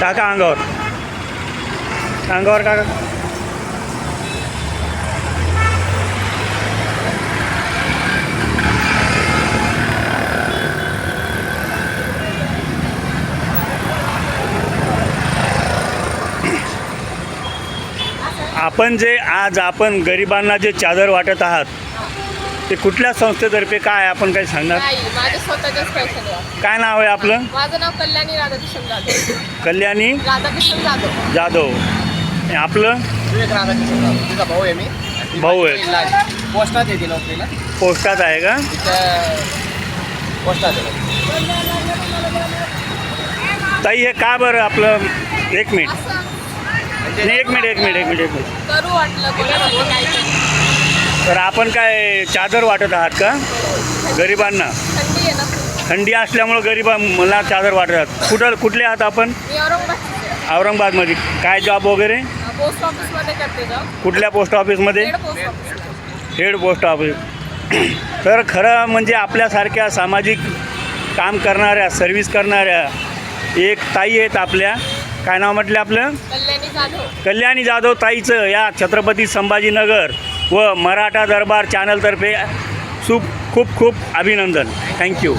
टाका अंगावर. अंगावर काका. आपण जे आज आपण गरिबांना जे चादर वाटत आहात ते कुठल्या संस्थेतर्फे काय आपण काही सांगणार? नाही माझ्या स्वतःच्याच पैशाने वापरते. काय नाव आहे आपलं? माझं नाव कल्याणी राधाकिशन जाधव. कल्याणी? राधाकिशन जाधव. जाधव. आणि आपलं? विवेक राधाकृष्ण राव. तिचा भाऊ आहे मी. आणि ती भाऊ आहे. माझी बहीण लहान. पोस्टात येते नोकरीला पोस्टात आहे का? तिथं पोस्टात आहे. ताई हे का बरं आपलं? एक मिनिट. असं. नाही एक मिनिट एक मिनिट एक मिनिट एक मिनिट. करू वाटलं तर आपण काय चादर वाटत आहात का? गरिबांना? थंडी असल्यामुळं गरिबा मला चादर वाटत आहात. कुठं कुठले आहात आपण. औरंगाबादमध्ये. काय जॉब वगैरे? कुठल्या पोस्ट ऑफिसमध्ये head post office head post office तर खरं म्हणजे आपल्यासारख्या सामाजिक काम करणाऱ्या सर्व्हिस करणाऱ्या एक ताई आहेत आपल्या. काय नाव म्हटलं आपलं? कल्याणी जाधव. कल्याणी जाधव ताईचं या छत्रपती संभाजीनगर. व मराठा दरबार चॅनलतर्फे सुप खूप खूप अभिनंदन. थँक्यू